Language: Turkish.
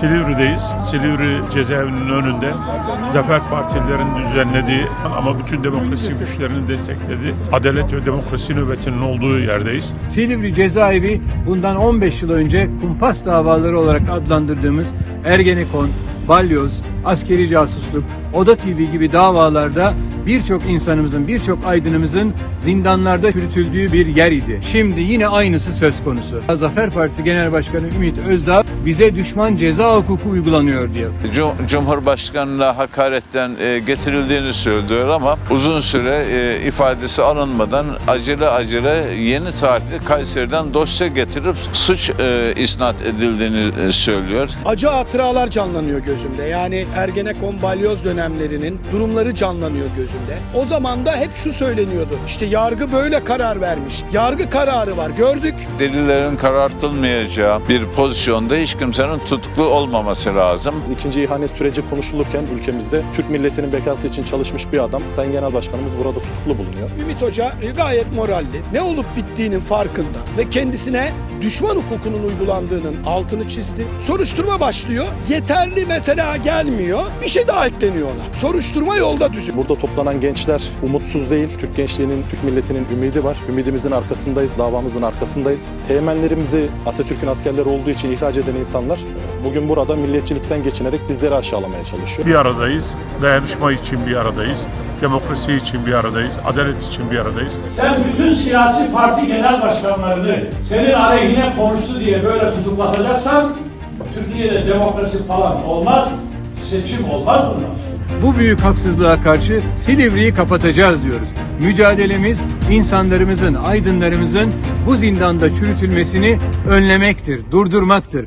Silivri'deyiz. Silivri cezaevinin önünde Zafer Partililerin düzenlediği ama bütün demokrasi güçlerinin desteklediği adalet ve demokrasi nöbetinin olduğu yerdeyiz. Silivri cezaevi bundan 15 yıl önce kumpas davaları olarak adlandırdığımız Ergenekon, Balyoz, askeri casusluk, Oda TV gibi davalarda birçok insanımızın, birçok aydınımızın zindanlarda çürütüldüğü bir yer idi. Şimdi yine aynısı söz konusu. Zafer Partisi Genel Başkanı Ümit Özdağ bize düşman ceza hukuku uygulanıyor diyor. Cum- Cumhurbaşkanına hakaretten e, getirildiğini söylüyor ama uzun süre e, ifadesi alınmadan acele acele yeni tarihli Kayseri'den dosya getirip suç e, isnat edildiğini e, söylüyor. acı hatıralar canlanıyor gözümde. Yani Ergenekon balyoz dönemlerinin durumları canlanıyor gözümde. O zaman da hep şu söyleniyordu. İşte yargı böyle karar vermiş. Yargı kararı var gördük. Delillerin karartılmayacağı bir pozisyonda hiç kimsenin tutuklu olmaması lazım. İkinci ihanet süreci konuşulurken ülkemizde Türk milletinin bekası için çalışmış bir adam Sayın Genel Başkanımız burada tutuklu bulunuyor. Ümit Hoca gayet moralli. Ne olup bittiğinin farkında ve kendisine düşman hukukunun uygulandığının altını çizdi. Soruşturma başlıyor. Yeterli mesela gelmiyor. Bir şey daha ekleniyor ona. Soruşturma yolda düzüyor. Burada toplanan gençler umutsuz değil. Türk gençliğinin, Türk milletinin ümidi var. Ümidimizin arkasındayız, davamızın arkasındayız. Teğmenlerimizi Atatürk'ün askerleri olduğu için ihraç eden insanlar bugün burada milliyetçilikten geçinerek bizleri aşağılamaya çalışıyor. Bir aradayız. Dayanışma için bir aradayız. Demokrasi için bir aradayız. Adalet için bir aradayız. Sen bütün siyasi parti genel başkanlarını senin aleyhine konuştu diye böyle tutuklatacaksan Türkiye'de demokrasi falan olmaz, seçim olmaz bundan sonra. Bu büyük haksızlığa karşı Silivri'yi kapatacağız diyoruz. Mücadelemiz insanlarımızın, aydınlarımızın bu zindanda çürütülmesini önlemektir, durdurmaktır.